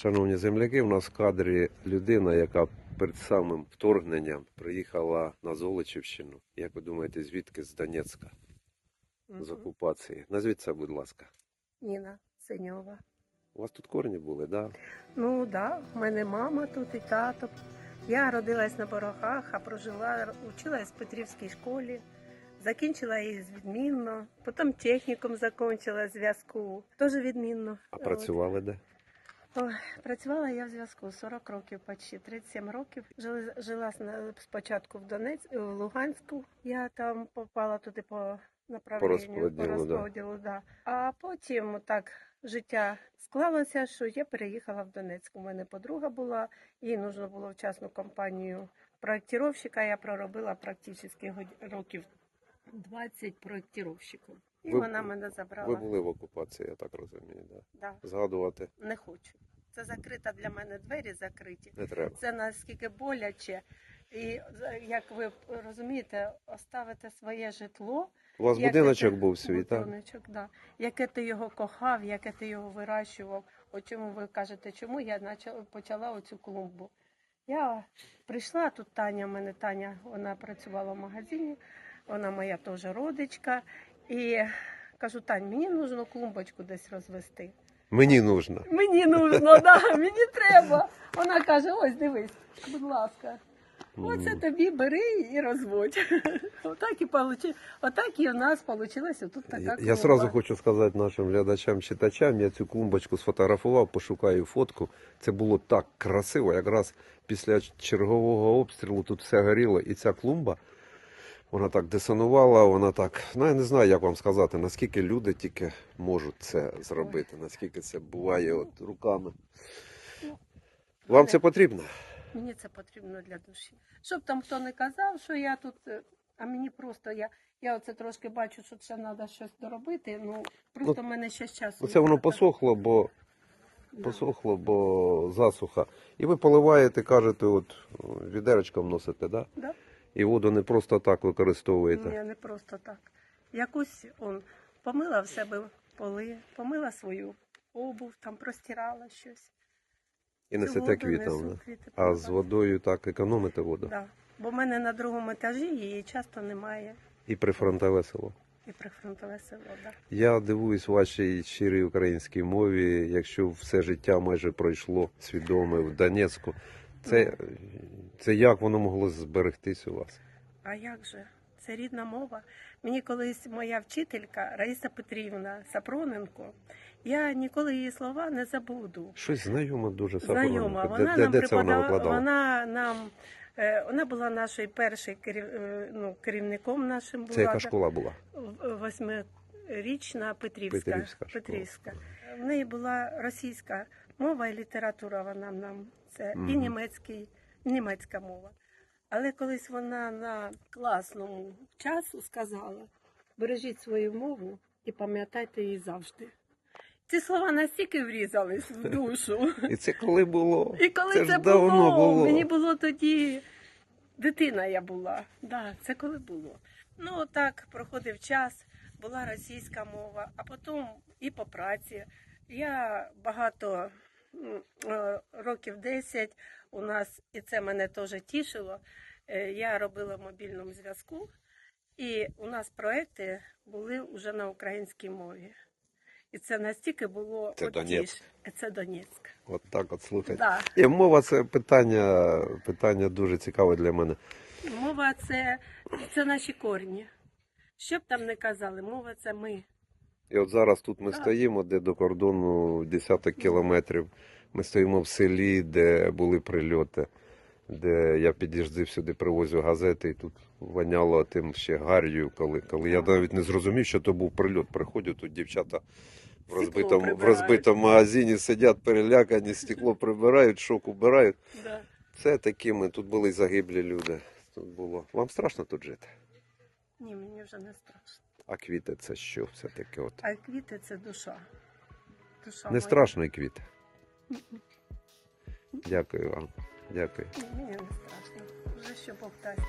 Шановні земляки, у нас в кадрі людина, яка перед самим вторгненням приїхала на Золочівщину. Як ви думаєте, звідки з Донецька, з окупації? Назвіть це, будь ласка. Ніна Синьова. У вас тут корні були, да? Ну так, да, в мене мама тут і тато. Я родилась на Борохах, а прожила, училась в Петрівській школі. Закінчила її відмінно, потім технікум закінчила зв'язку. Теж відмінно. А От. працювали де? Ой, працювала я в зв'язку 40 років, почти 37 років. Жили, жила спочатку в Донець, в Луганську. Я там попала туди по направленню, розподілу, да. розподілу, да. А потім так життя склалося, що я переїхала в Донецьк. У мене подруга була, їй потрібно було вчасну компанію проєктировщика. Я проробила практично років 20 проєктировщиком. І Ви- вона мене забрала. Ви були в окупації, я так розумію. Да? Да, Згадувати не хочу. Це закрита для мене двері закриті. не треба. Це наскільки боляче. І як ви розумієте, оставити своє житло. У вас будиночок ти- був свій, так? будиночок, да. Яке ти його кохав, яке ти його вирощував. О чому ви кажете, чому я почала, почала оцю клумбу? Я прийшла, тут Таня, в мене Таня, вона працювала в магазині, вона моя теж родичка. І кажу, Тань, мені потрібно клумбочку десь розвести. Мені нужно. Мені нужно, да, мені треба. Вона каже: ось дивись, будь ласка. Оце тобі бери і розводь. Отак і получи... Отак і у нас вийшло тут така Я, я клумба. сразу хочу сказати нашим глядачам, читачам, я цю клумбочку сфотографував, пошукаю фотку. Це було так красиво. Якраз після чергового обстрілу тут все горіло, і ця клумба, вона так десонувала, вона так. Ну я не знаю, як вам сказати, наскільки люди тільки можуть це зробити, наскільки це буває от руками. Вам це потрібно? Мені це потрібно для душі. Щоб там хто не казав, що я тут, е, а мені просто я, я оце трошки бачу, що ще треба щось доробити. Ну просто в мене ще часу. Ну, це воно посохло, бо посохло, бо засуха. І ви поливаєте, кажете, от відерочком носите, да? Да? І воду не просто так використовуєте. Ні, не просто так. Якось он помила в себе поли, помила свою обув, там простирала щось. І несете воду квітом. несу, Да? квіти А з поливаю. водою так економите воду. Да. Бо в мене на другому етажі її часто немає. І прифронтове село. І прифронтове село. Да. Я дивуюсь вашій щирій українській мові, якщо все життя майже пройшло свідоме в Донецьку. Це, це як воно могло зберегтись у вас? А як же? Це рідна мова. Мені колись моя вчителька Раїса Петрівна Сапроненко, я ніколи її слова не забуду. Щось знайоме дуже Знайома. Вона Де, нам де, це вона викладала? вона нам. е, Вона була нашою першою керів, е, ну, керівником нашим була. Це яка школа була? Восьмирічна Петрівська. Петрівська. Петрівська. В неї була російська мова і література. Вона нам це і німецький, німецька мова. Але колись вона на класному часу сказала: бережіть свою мову і пам'ятайте її завжди. Ці слова настільки врізались в душу. І це коли було? І коли Це це, було, було. мені було тоді дитина я була. Да, це коли було. Ну так проходив час, була російська мова, а потім і по праці. Я багато років 10 у нас, і це мене теж тішило. е, Я робила в мобільному зв'язку, і у нас проекти були вже на українській мові. І це настільки було Це от Донецьк. тіш- Це Донецьк. От так от слухайте. Да. І мова це питання, питання дуже цікаве для мене. Мова це, це наші корні. Що б там не казали, мова це ми. І от зараз тут ми стоїмо, де до кордону десяток кілометрів. Ми стоїмо в селі, де були прильоти, де я під'їздив сюди, привозив газети, і тут воняло тим ще гар'ю, коли, коли я навіть не зрозумів, що то був прильот. Приходять тут дівчата в розбитому, в розбитому магазині сидять перелякані, стекло прибирають, шок убирають. Да. Це такими, тут були загиблі люди. Тут було. Вам страшно тут жити? Ні, мені вже не страшно. А квіти це що все-таки? От? А квіти це душа. душа Не моя. страшно і квіти. Дякую вам. Дякую. Ні, мені не страшно. Вже що Бог дасть.